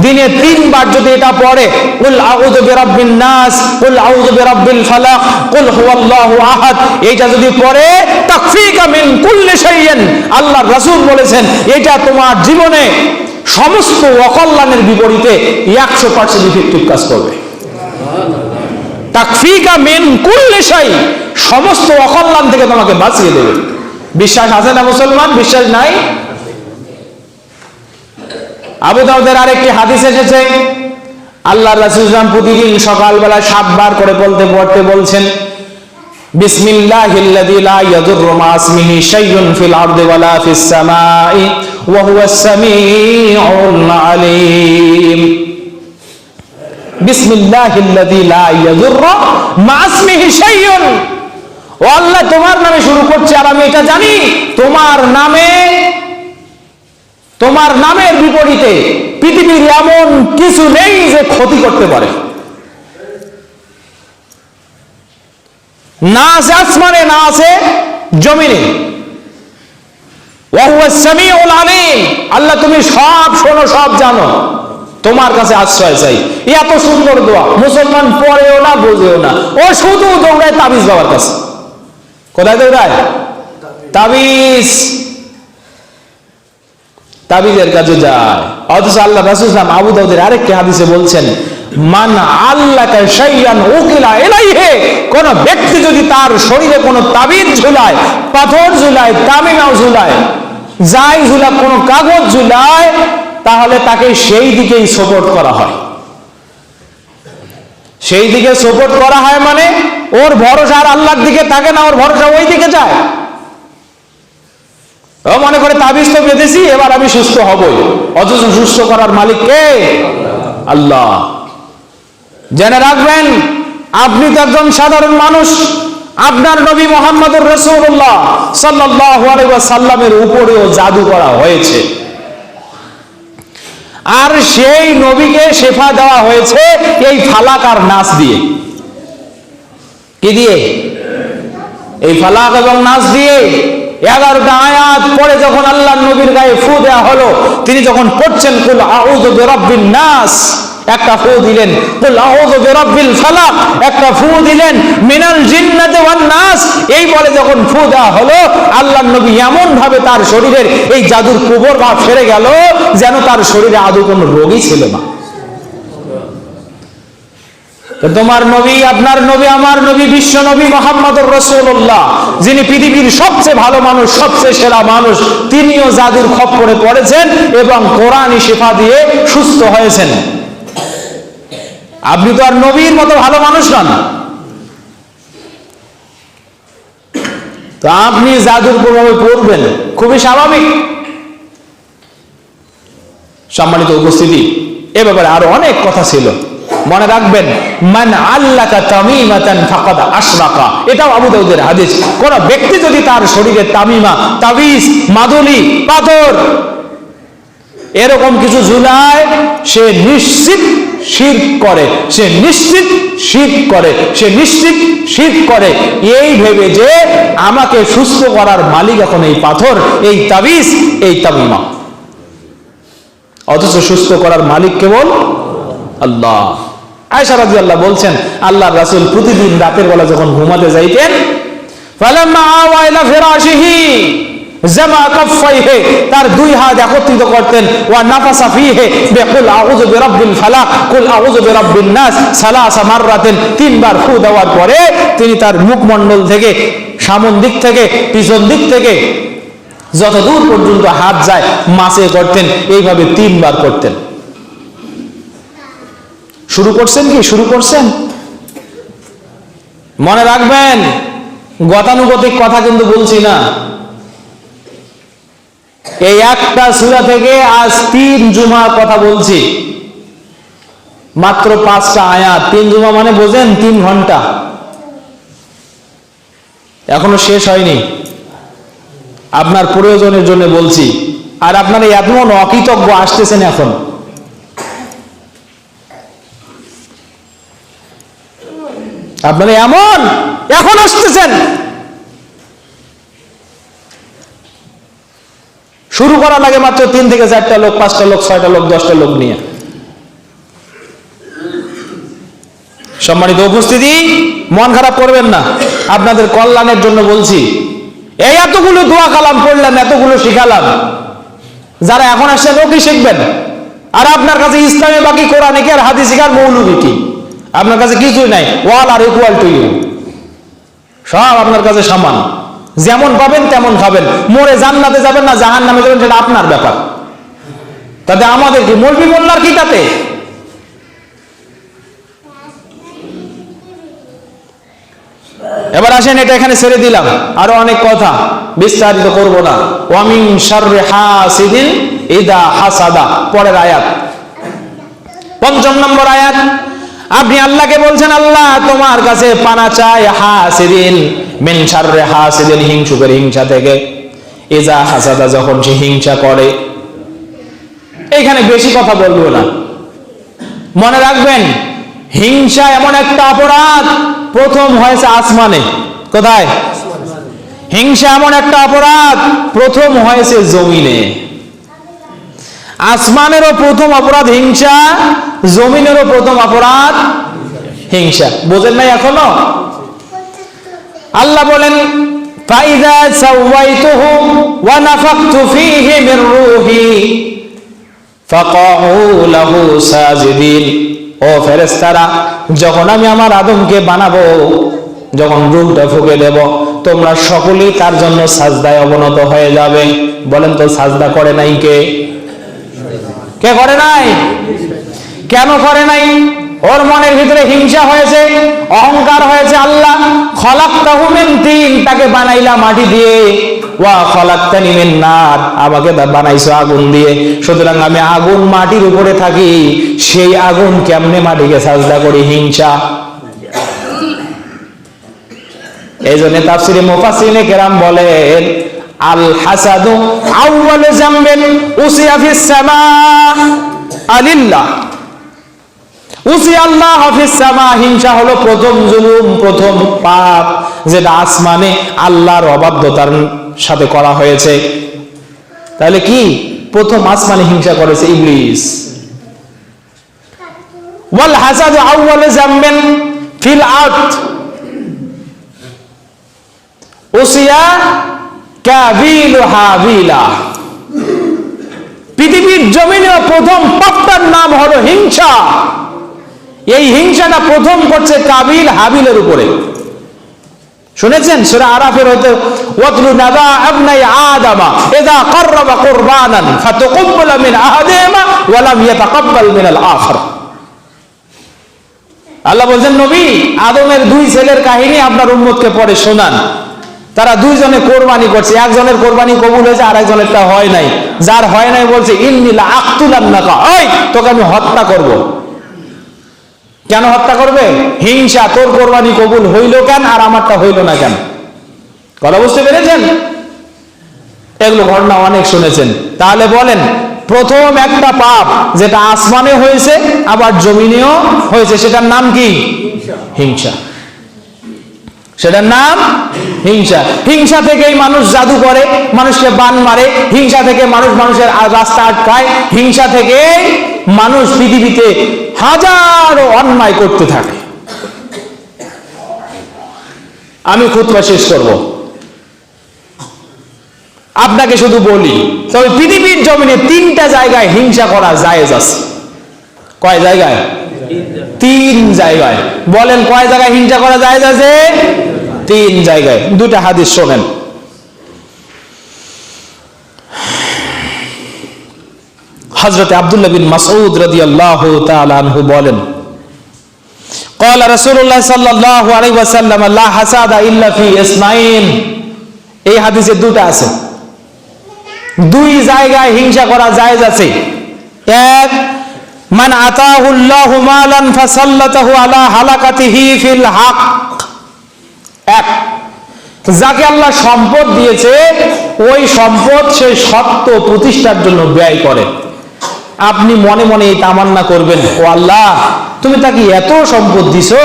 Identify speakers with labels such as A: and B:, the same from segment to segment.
A: দিনে তিনবার যদি এটা পড়ে, কুল আউযু বিরাব্বিন নাস, কুল আউযু বিরাব্বিল ফালাক, কুল হুয়াল্লাহু আহাদ। এইটা যদি পড়ে, তাকফিকা মিন কুল্লি শাইইন। আল্লাহর রাসূল বলেছেন, এটা তোমার জীবনে সমস্ত অকল্যাণের বিপরীতে একশো পার্সেন্ট ইফেক্টিভ কাজ করবে। তাকফিকা মিন কুল্লি শাই। সমস্ত অকল্যাণ থেকে তোমাকে বাঁচিয়ে দেবে। বিশ্বাস আছে না মুসলমান? বিশ্বাস নাই? আবু দাউদের আরেকটি হাদিস এসেছে। আল্লাহ রাসূল প্রতিদিন সকালবেলা সাতবার করে বলতে পড়তে বলছেন লা ইয়াদুররু মা শাইউন ফিল আরদি ফিস ওয়া সামিউল আলীম। লা ইয়াদুররু মা শাইউন। ও আল্লাহ, তোমার নামে শুরু করছে আর আমি এটা জানি। তোমার নামে তোমার নামের বিপরীতে পৃথিবীর এমন কিছু নেই যে ক্ষতি করতে পারে। না আছে আসমানে, না আছে জমিনে। আল্লাহ তুমি সব শোনো, সব জানো। তোমার কাছে আশ্রয় চাই। এত সুন্দর দোয়া। মুসলমান পড়েও না, বোঝেও না। ও শুধু দৌড়ায় তাবিজ বাবার কাছে। কোথায় দৌড়ায়? তাবিজ। তাবিজের কাছে যায়। অথচ আল্লাহ রাসুলাম আবু দাউদের আরেকটি হাদিসে বলছেন, মান আল্লাহ শাইয়ান উকিলা এলাইহে কোন ব্যক্তি যদি তার শরীরে ঝুলায়, পাথর ঝুলায় ঝুলায়, যাই কোনো কাগজ ঝুলায়, তাহলে তাকে সেই দিকেই সাপোর্ট করা হয়। সেই দিকে সাপোর্ট করা হয় মানে ওর ভরসা আর আল্লাহর দিকে থাকে না, ওর ভরসা ওই দিকে যায়। মনে করে তাবিজ তো বেঁধেছি, এবার আমি সুস্থ হবই। অথচ সুস্থ করার মালিক কে? আল্লাহ। জেনে রাখবেন, আপনি তো একজন সাধারণ মানুষ। আপনার নবী মোহাম্মদুর রসুল্লাহ সাল্লাহ সাল্লামের উপরেও জাদু করা হয়েছে। আর সেই নবীকে শেফা দেওয়া হয়েছে এই ফালাক আর নাচ দিয়ে। কি দিয়ে? এই ফালাক এবং নাচ দিয়ে এগারোটা আয়াত পরে যখন আল্লাহ নবীর গায়ে ফু দেওয়া হলো, তিনি যখন পড়ছেন, কুল আউযু বিরাব্বিন নাস, একটা ফু দিলেন। একটা ফু দিলেন। মিনাল নাস। এই বলে যখন ফু দেওয়া হলো আল্লাহ নবী এমন ভাবে তার শরীরের এই জাদুর কুবর ভাব সেরে গেল, যেন তার শরীরে আদৌ কোনো রোগই ছিল না। তোমার নবী, আপনার নবী, আমার নবী, বিশ্ব নবী মোহাম্মদ রসুল্লাহ যিনি পৃথিবীর সবচেয়ে ভালো মানুষ, সবচেয়ে সেরা মানুষ, তিনিও জাদুর খপ্পরে পড়েছেন এবং কোরআনই শেফা দিয়ে সুস্থ হয়েছেন। আপনি তো আর নবীর মতো ভালো মানুষ নন। তো আপনি জাদুর প্রভাবে পড়বেন, খুবই স্বাভাবিক। সম্মানিত উপস্থিতি, এ ব্যাপারে আরও অনেক কথা ছিল। মনে রাখবেন, মান আল্লাকা এটাও আবু দাউদের হাদিস। কোন ব্যক্তি যদি তার শরীরে তামিমা, তাবিজ, মাদুলি, পাথর, এরকম কিছু ঝুলায়, সে নিশ্চিত শির করে, সে নিশ্চিত শির করে, সে নিশ্চিত শির করে। এই ভেবে যে আমাকে সুস্থ করার মালিক এখন এই পাথর, এই তাবিজ, এই তামিমা। অথচ সুস্থ করার মালিক কেবল আল্লাহ। আয়সা রাজি আল্লাহ বলছেন আল্লাহ রাসুল প্রতিদিন রাতের বেলা যখন ঘুমাতে যাইতেন তার দুই হাত একত্রিত করতেন তিনবার ফু দেওয়ার পরে তিনি তার মুখমণ্ডল থেকে, সামন দিক থেকে, পিছন দিক থেকে যত দূর পর্যন্ত হাত যায়, মাসে করতেন, এইভাবে তিনবার করতেন। শুরু করছেন কি? শুরু করছেন? মনে রাখবেন, গতানুগতিক কথা কিন্তু বলছি না। এই একটা সুরা থেকে আজ তিন জুমা কথা বলছি। মাত্র পাঁচটা আয়াত। তিন জুমা মানে বোঝেন, তিন ঘণ্টা। এখনও শেষ হয়নি। আপনার প্রয়োজনের জন্য বলছি। আর আপনার আপনারা এমন অকৃতজ্ঞ আসতেছেন এখন। আপনারা এমন, এখন আসতেছেন। শুরু করা লাগে মাত্র তিন থেকে চারটা লোক, পাঁচটা লোক, ছয়টা লোক, দশটা লোক নিয়ে। সম্মানিত উপস্থিতি, মন খারাপ করবেন না। আপনাদের কল্যাণের জন্য বলছি, এই এতগুলো দোয়া কালাম পড়লাম এতগুলো শিখালাম। যারা এখন আসছেন ওকে শিখবেন? আর আপনার কাছে ইসলামে বাকি কোরআনিকে আর হাদিসিকার কি? আপনার কাছে কিছুই নাই। ওয়াল আর ইকুয়াল টু ইউ সব আপনার কাছে সমান। যেমন পাবেন তেমন খাবেন। মরে জান্নাতে যাবেন না জাহান নামে যাবেন, সেটা আপনার ব্যাপার। তাতে আমাদের কি মলবি মোল্লার কি তাতে? এবার আসেন, এটা এখানে ছেড়ে দিলাম। আরও অনেক কথা। বিস্তারিত করব না। ওয়ামিন শাররি হাসিদিন ইদা হাসাদা। পরের আয়াত। পঞ্চম নম্বর আয়াত। আপনি আল্লাহকে বলছেন, আল্লাহ, তোমার কাছে পানা চাই হাসিদিন, মিন শাররি হাসিদিন হিংসুকের হিংসা থেকে। ইজা হাসাদা, যখন সে হিংসা করে, এইখানে বেশি কথা বলব না। মনে রাখবেন, হিংসা এমন একটা অপরাধ, প্রথম হয়েছে আসমানে। কোথায়? হিংসা এমন একটা অপরাধ, প্রথম হয়েছে জমিনে। আসমানেরও প্রথম অপরাধ হিংসা, জমিনেরও প্রথম অপরাধ হিংসা। বোঝেন নাই এখনও? আল্লাহ বলেন রূহি, ফাকাউ লাহু ও ফেরেশতারা, যখন আমি আমার আদমকে বানাবো, যখন রূপটা ফুকে দেব, তোমরা সকলেই তার জন্য সাজদায় অবনত হয়ে যাবে। বলেন তো, সাজদা করে নাই কে? কে করে নাই? কেন করে নাই? ওর মনের ভিতরে হিংসা হয়েছে, অহংকার হয়েছে, আল্লাহ মিন তিন, তাকে বানাইলা মাটি দিয়ে। বানাইছো আগুন দিয়ে। সুতরাং আমি আগুন মাটির উপরে থাকি, সেই আগুন কেমনে মাটিকে সাজদা করি? হিংসা। এই জন্য কেরাম বলেন আল হাসাদু আউয়ালু জামবিন উসিয়া ফিস সামা আলিল্লাহ। উসি আল্লাহ হাফিজ সামা, হিংসা হলো প্রথম জুলুম, প্রথম পাপ, যেটা আসমানে আল্লাহর অবাধ্যতার সাথে করা হয়েছে। তাহলে কি? প্রথম আসমানে হিংসা করেছে ইবলিস। ওয়াল হাসাদু আউয়ালু জামবিন ফিল আর্থ উসিয়া পৃথিবীর জমিনে প্রথম পাপটার নাম হলো হিংসা। এই হিংসাটা প্রথম করছে কাবিল হাবিলের উপরে। শুনেছেন? সুরা আরাফের হয়তো আল্লাহ বলছেন, নবী, আদমের দুই ছেলের কাহিনী আপনার উম্মতকে পড়ে শোনান। তারা দুইজনে কোরবানি করছে, একজনের কোরবানি কবুল হয়েছে আর একজনেরটা হয় নাই। যার হয় নাই বলছে ইন্নিলা আক্তুলান নাকা ওই তোকে আমি হত্যা করব। কেন হত্যা করবে? হিংসা, তোর কোরবানি কবুল হইল কেন আর আমারটা হইল না কেন? কথা বুঝতে পেরেছেন? এগুলো ঘটনা অনেক শুনেছেন। তাহলে বলেন, প্রথম একটা পাপ যেটা আসমানে হয়েছে, আবার জমিনেও হয়েছে, সেটার নাম কি? হিংসা। সেটার নাম হিংসা। হিংসা থেকেই মানুষ জাদু করে মানুষকে বান মারে। হিংসা থেকে মানুষ মানুষের রাস্তা আটকায়। হিংসা থেকে মানুষ পৃথিবীতে হাজারো অন্যায় করতে থাকে। আমি খুতবা শেষ করব। আপনাকে শুধু বলি তবে পৃথিবীর জমিনে তিনটা জায়গায় হিংসা করা জায়েজ আছে। কয় জায়গায়। তিন জায়গায়। বলেন কয় জায়গায় হিংসা করা জায়েজ আছে? তিন জায়গায় দুটা হাদিস শোনেন হজরত আব্দুল্লাহ বিন মাসউদ রাদিয়াল্লাহু তাআলা আনহু বলেন قال رسول الله صلى الله عليه وسلم لا حسد الا في اسماعيل এই হাদিসে দুটা আছে দুই জায়গায় হিংসা করা জায়েজ আছে এক মান আতাহুল্লাহু মালান ফাসাল্লাতাহু আলা হালাকাতিহি ফিল হক এক। যাকে আল্লাহ সম্পদ দিয়েছে, ওই সম্পদ সে সত্য প্রতিষ্ঠার জন্য ব্যয় করে। আপনি মনে মনে এই তামান্না করবেন, ও আল্লাহ, তুমি তাকে এত সম্পদ দিছো,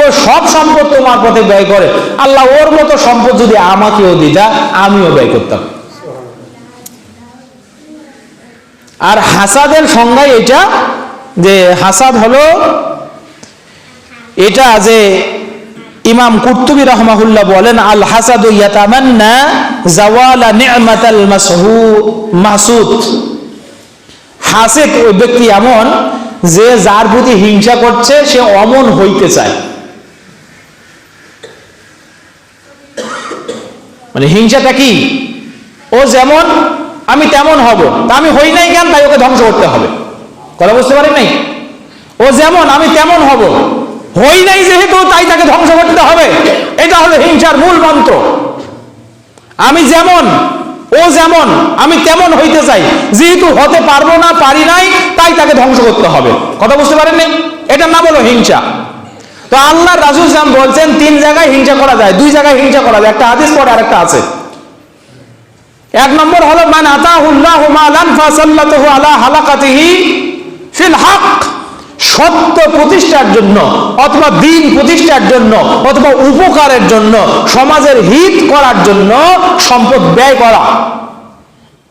A: ও সব সম্পদ তোমার পথে ব্যয় করে। আল্লাহ ওর মতো সম্পদ যদি আমাকেও দিতা আমিও ব্যয় করতাম। আর হাসাদের সংজ্ঞায় এটা যে হাসাদ হলো, এটা যে ইমাম কুর্তুবী রহমাহুল্লাহ বলেন, আল হাসাদু ইয়াতামান্না জাওয়ালা নি'মাতাল মাসহু মাসুদ হাসেদ ওই ব্যক্তি এমন যে যার প্রতি হিংসা করছে, সে অমন হইতে চায়। মানে হিংসাটা কি? ও যেমন, আমি তেমন হব। তা আমি হই নাই কেন? তাই ওকে ধ্বংস করতে হবে। কথা বুঝতে পারি নাই? ও যেমন, আমি তেমন হব। হই নাই যেহেতু, তাই তাকে ধ্বংস করতে হবে। এটা হলো হিংসার মূল মন্ত্র। আমি যেমন, ও যেমন, আমি তেমন হইতে চাই। যেহেতু হতে পারব না, পারি নাই, তাই তাকে ধ্বংস করতে হবে। কথা বুঝতে পারেননি? এটার নাম হলো হিংসা। তো আল্লাহ রাসুল ইসলাম বলছেন, তিন জায়গায় হিংসা করা যায়, দুই জায়গায় হিংসা করা যায়। একটা হাদিস পরে আরেকটা আছে। এক নম্বর হলো, মান আতাহুল্লাহু মালান ফাসাল্লাতুহু আলা হালাকাতিহি ফিল হক। সত্য প্রতিষ্ঠার জন্য অথবা দিন প্রতিষ্ঠার জন্য অথবা উপকারের জন্য সমাজের হিত করার জন্য সম্পদ ব্যয় করা।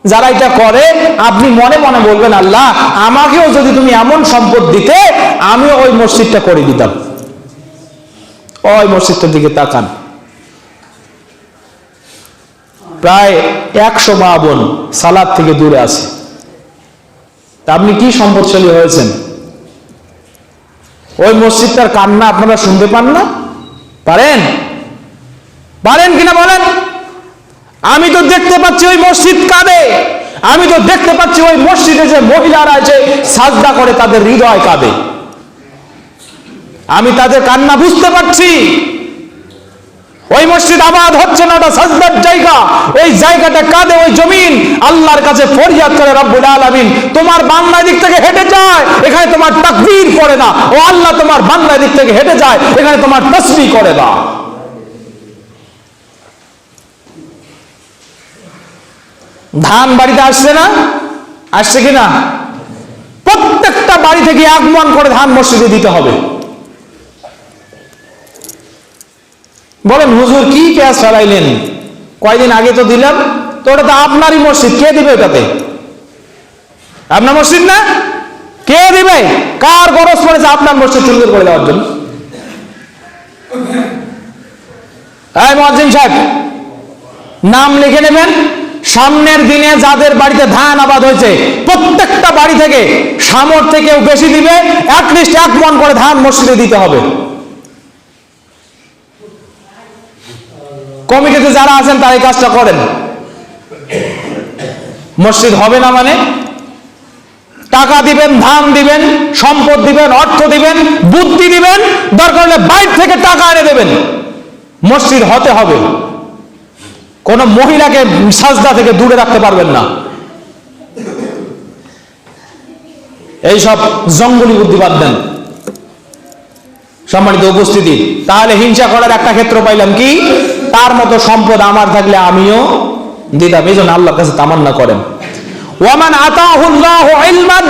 A: যারা এটা করে, আপনি মনে মনে বলবেন, আল্লাহ, আমাকেও যদি তুমি এমন সম্পদ দিতে, আমিও ওই মসজিদটা করে দিতাম। ওই মসজিদটার দিকে তাকান। প্রায় একশো মা বোন সালাদ থেকে দূরে আছে। আপনি কি সম্পদশালী হয়েছেন? ওই মসজিদটার কান্না আপনারা শুনতে পান না? পারেন? পারেন কিনা বলেন? আমি তো দেখতে পাচ্ছি ওই মসজিদ কাঁদে। আমি তো দেখতে পাচ্ছি ওই মসজিদে যে মহিলারা আছে সাজদা করে, তাদের হৃদয় কাঁদে। আমি তাদের কান্না বুঝতে পারছি। ওই মসজিদ আবাদ হচ্ছে না ওটা সাজদার জায়গা। ওই জায়গাটা কাঁদে ওই জমিন। আল্লাহর কাছে ফরিয়াদ করে রব্বুল আলামিন, তোমার বাংলা দিক থেকে হেঁটে যায়, এখানে তোমার তাকবীর পড়ে না। ও আল্লাহ, তোমার বাংলা দিক থেকে হেঁটে যায়, এখানে তোমার তসবি করে না। ধান বাড়িতে আসছে না? আসছে কিনা প্রত্যেকটা বাড়ি থেকে এক মন করে ধান মসজিদে দিতে হবে। বলেন, হুজুর, কি ক্যাশ চালাইলেন কয়দিন আগে তো দিলাম, তো ওটা তো আপনারই মসজিদ, কে দিবে ওটাতে? আপনার মসজিদ না? কে দিবে? কার গরজ পড়েছে আপনার মসজিদ চুলকে করে দেওয়ার জন্য? এই মহাজিন সাহেব, নাম লিখে নেবেন, সামনের দিনে যাদের বাড়িতে ধান আবাদ হয়েছে, প্রত্যেকটা বাড়ি থেকে সামর্থ্য কেউ বেশি দিবে, অ্যাটলিস্ট এক মন করে ধান মসজিদে দিতে হবে। কমিটিতে যারা আছেন তারা এই কাজটা করেন। মসজিদ হবে না মানে? টাকা দিবেন, ধান দিবেন, সম্পদ দিবেন, অর্থ দিবেন, বুদ্ধি দিবেন, দরকার হলে বাইর থেকে টাকা এনে দেবেন। মসজিদ হতে হবে। কোন মহিলাকে সাজদা থেকে দূরে রাখতে পারবেন না। এইসব জঙ্গলি বুদ্ধি বাদ দেন। সম্মানিত উপস্থিতি, তাহলে হিংসা করার একটা ক্ষেত্র পাইলাম কি? তার মতো সম্পদ আমার থাকলে আমিও দিতাম। এই জন্য আল্লাহর কাছে তামান্না করেন। ওয়ামান আতাহুল্লাহ ইলমান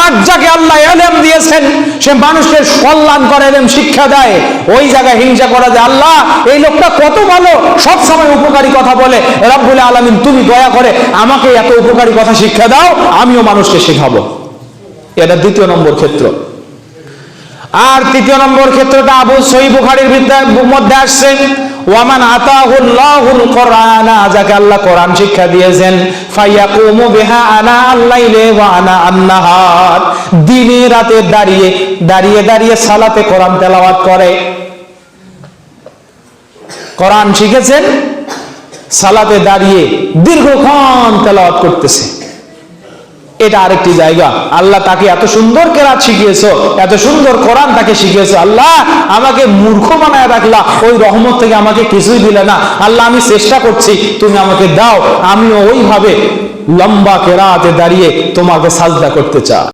A: আর যাকে আল্লাহ এলেম দিয়েছেন, সে কল্যাণ করে, এলেম শিক্ষা দেয়। ওই জায়গায় হিংসা করা যায় আল্লাহ, এই লোকটা কত ভালো, সব সময় উপকারী কথা বলে। রব্বুল আলামিন, তুমি দয়া করে আমাকে এত উপকারী কথা শিক্ষা দাও, আমিও মানুষকে শেখাবো। এটা দ্বিতীয় নম্বর ক্ষেত্র। আর তৃতীয় নম্বর ক্ষেত্রটা আবু সহি বুখারীর মধ্যে আসছে, ওয়ামান আতাহুল্লাহুল কোরআনা, যাকে আল্লাহ কোরআন শিক্ষা দিয়েছেন আনা আল্লাইলে আন্নাহার, দিনে রাতে দাঁড়িয়ে দাঁড়িয়ে দাঁড়িয়ে সালাতে কোরআন তেলাওয়াত করে। কোরআন শিখেছেন, সালাতে দাঁড়িয়ে দীর্ঘক্ষণ তেলাওয়াত করতেছে। এটা আরেকটি জায়গা। আল্লাহ তাকে এত সুন্দর কেরাত শিখিয়েছ, এত সুন্দর কোরআন তাকে শিখিয়েছ। আল্লাহ, আমাকে মূর্খ বানায় রাখলা, ওই রহমত থেকে আমাকে কিছুই দিলে না। আল্লাহ, আমি চেষ্টা করছি, তুমি আমাকে দাও আমি ওইভাবে লম্বা কেরাতে দাঁড়িয়ে তোমাকে সাজদা করতে চাই।